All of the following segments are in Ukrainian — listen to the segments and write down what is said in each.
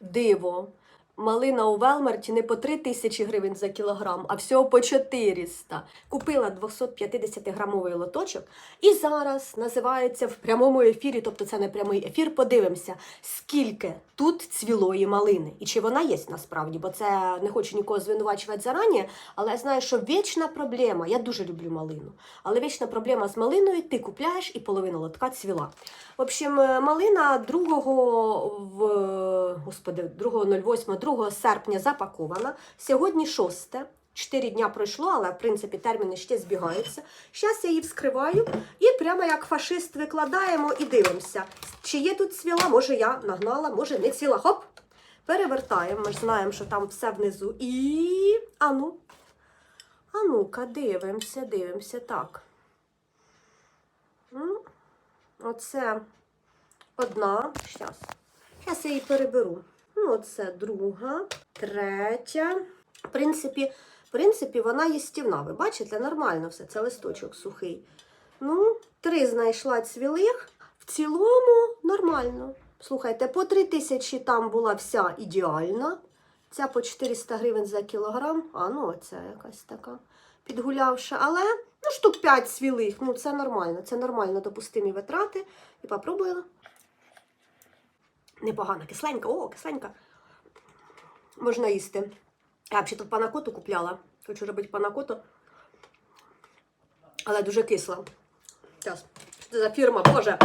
диво. Малина у Велмарті не по 3 тисячі гривень за кілограм, а всього по 400. Купила 250-грамовий лоточок. І зараз називається в прямому ефірі, тобто це не прямий ефір. Подивимося, скільки тут цвілої малини. І чи вона є насправді, бо це не хочу нікого звинувачувати зарані, але я знаю, що вічна проблема. Я дуже люблю малину. Але вічна проблема з малиною, ти купляєш і половина лотка цвіла. В общем, е, малина 2 в господи, 2.08, 2 серпня запакована. Сьогодні 6. 4 дня пройшло, але в принципі терміни ще збігаються. Зараз я її вскриваю і прямо як фашист викладаємо і дивимося, чи є тут цвіла, може я нагнала, може не цвіла. Хоп! Перевертаємо, ми ж знаємо, що там все внизу. І. Ану. А ну-ка, дивимося, дивимося. Так. Ну, Оце одна. Зараз я її переберу. Ну, оце друга, третя. В принципі, в принципі, вона їстівна. Ви бачите, нормально все. Це листочок сухий. Ну, три знайшла цвілих. В цілому нормально. Слухайте, по 3 тисячі там була вся ідеальна. Ця по 400 гривень за кілограм. А, ну, оця якась така підгулявша. Але ну, штук 5 цвілих. Ну, це нормально. Це нормально допустимі витрати. І попробую. Непогана, кисленька, о, кисленька. Можна їсти. Я взагалі тут панакоту купляла. Хочу робити панакоту. Але дуже кисла. Зараз. Що це за фірма, боже.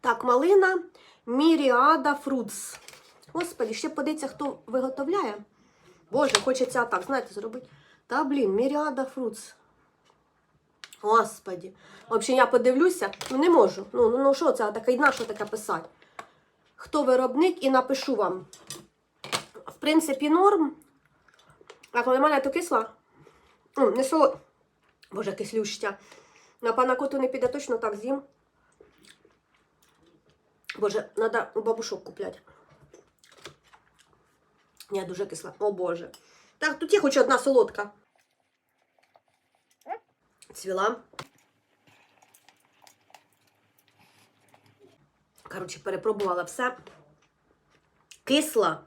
Так, малина Міріада Фрутс. Господи, ще подивіться, хто виготовляє. Боже, хочеться так, знаєте, зробити. Та, блін, Міріада Фрутс. Господи. В общем, я подивлюся, ну не можу. Ну, ну, ну що це таке, на що таке писати? Хто виробник і напишу вам. В принципі, норм. А коли мене то кисла, ну, не соло. Боже, кислюща. На панакоту не піде точно так з'їм. Боже, треба у бабушок купляти. Ні, дуже кисла. О Боже. Так, тут є хоч одна солодка. Цвіла. Коротше, перепробувала все. Кисла.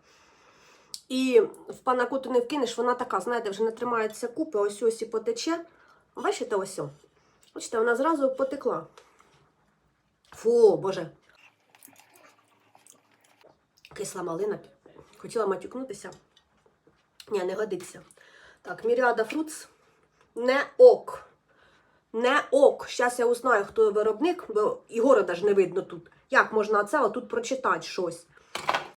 І в панакоту не вкинеш, вона така, знаєте, вже не тримається купи, ось ось і потече. Бачите, ось. о? Бачите, вона зразу потекла. Фу, боже. Кисла малина. Хотіла матюкнутися. Ні, не годиться. Так, Міріада Фрутс. Не ок. Не ок. Зараз я узнаю, хто виробник, бо і города ж не видно тут. Як можна це отут прочитати щось?